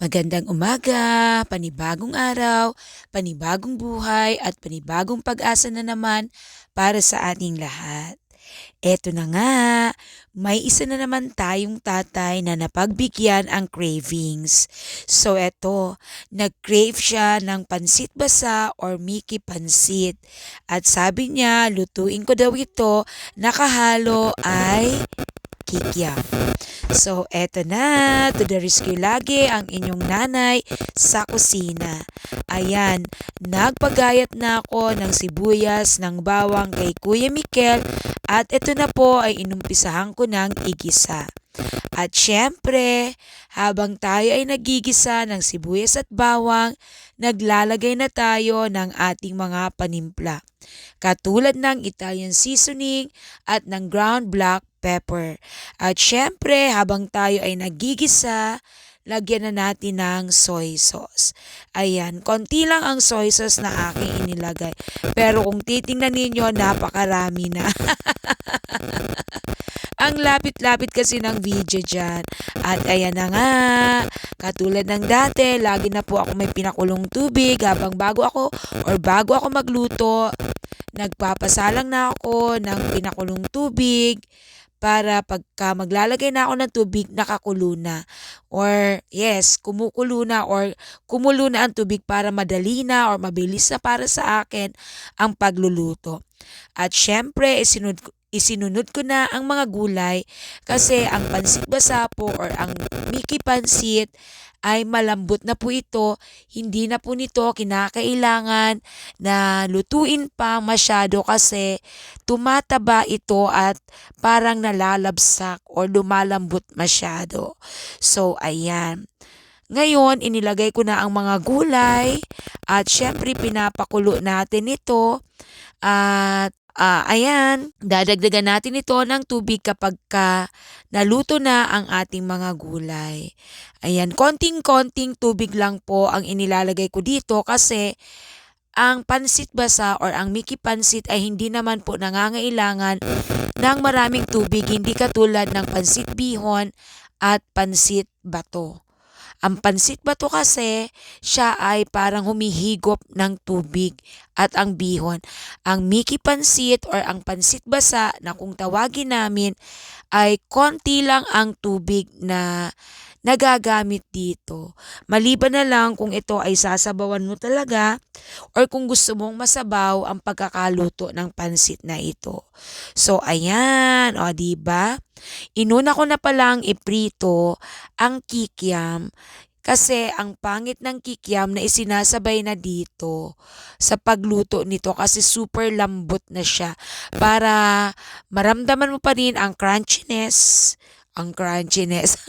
Magandang umaga, panibagong araw, panibagong buhay at panibagong pag-asa na naman para sa ating lahat. Eto na nga, may isa na naman tayong tatay na napagbigyan ang cravings. So eto, nag-crave siya ng pansit basa or Mickey pansit. At sabi niya, lutuin ko daw ito, nakahalo ay kikiam. So, eto na, to the rescue lagi ang inyong nanay sa kusina. Ayan, nagpagayat na ako ng sibuyas, ng bawang kay Kuya Mikel at ito na po ay inumpisahan ko ng igisa. At syempre, habang tayo ay nagigisa ng sibuyas at bawang, naglalagay na tayo ng ating mga panimpla. Katulad ng Italian seasoning at ng ground black pepper. At syempre, habang tayo ay nagigisa, lagyan na natin ng soy sauce. Ayan, konti lang ang soy sauce na aking inilagay. Pero kung titingnan ninyo, napakarami na. ang lapit-lapit kasi ng video dyan. At ayan na nga, katulad ng dati, lagi na po ako may pinakulong tubig habang bago ako or bago ako magluto, nagpapasalang na ako ng pinakulong tubig para pagka maglalagay na ako ng tubig, nakakulo na. Or yes, kumukulo na or kumulo na ang tubig para madali na or mabilis na para sa akin ang pagluluto. At syempre, isinunod, isinunod ko na ang mga gulay kasi ang pansit basa or ang Mickey pansit ay malambot na po ito. Hindi na po nito kinakailangan na lutuin pa masyado kasi tumataba ito at parang nalalabsak or lumalambot masyado. So, ayan. Ngayon, inilagay ko na ang mga gulay at syempre pinapakulo natin ito at Ah, ayan, dadagdagan natin ito ng tubig kapag ka naluto na ang ating mga gulay. Ayan, konting-konting tubig lang po ang inilalagay ko dito kasi ang pansit basa or ang Mickey pansit ay hindi naman po nangangailangan ng maraming tubig, hindi katulad ng pansit bihon at pansit bato. Ang pansit bato kasi, siya ay parang humihigop ng tubig at ang bihon. Ang Mickey pansit or ang pansit basa na kung tawagin namin ay konti lang ang tubig na nagagamit dito. Maliban na lang kung ito ay sasabawan mo talaga or kung gusto mong masabaw ang pagkakaluto ng pansit na ito. So ayan, o di ba? Inuna ko na palang iprito ang kikiam kasi ang pangit ng kikiam na isinasabay na dito sa pagluto nito kasi super lambot na siya para maramdaman mo pa rin ang crunchiness, ang crunchiness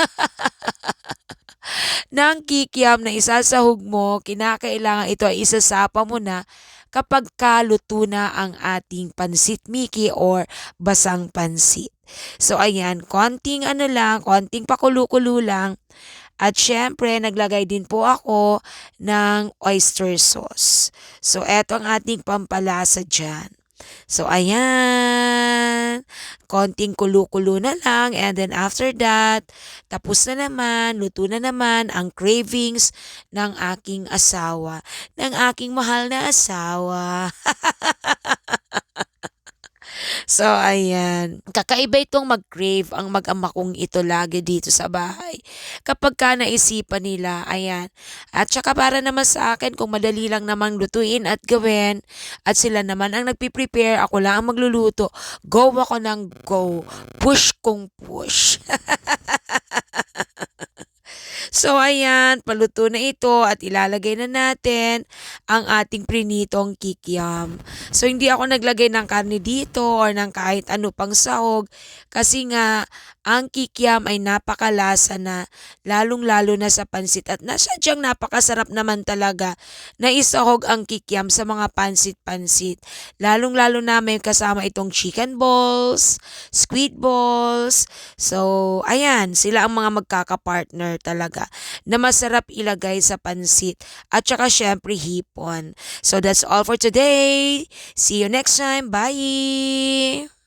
ng kikiam na isasahog mo, kinakailangan ito ay isasapa mo na kapag kaluto na ang ating pansit Miki or basang pansit. So ayan, konting ano lang, konting pakulo-kulo lang. At syempre, naglagay din po ako ng oyster sauce. So, eto ang ating pampalasa dyan. So, ayan. Konting kulo-kulo na lang. And then after that, tapos na naman, luto na naman ang cravings ng aking asawa. Ng aking mahal na asawa. So, ayan. Kakaiba itong mag-crave ang mag-ama kong ito lagi dito sa bahay. Kapag ka naisipan nila, ayan. At saka para naman sa akin, kung madali lang namang lutuin at gawin, at sila naman ang nagpiprepare, ako lang ang magluluto, go ako ng go. Push kong push. So ayan, paluto na ito at ilalagay na natin ang ating prinitong kikiam. So hindi ako naglagay ng karne dito or ng kahit ano pang sahog kasi nga ang kikiam ay napakalasa na, lalong-lalo na sa pansit at nasadyang napakasarap naman talaga na isahog ang kikiam sa mga pansit-pansit. Lalong-lalo na may kasama itong chicken balls, squid balls. So, ayan, sila ang mga magkakapartner talaga na masarap ilagay sa pansit at saka syempre hipon. So, that's all for today. See you next time. Bye!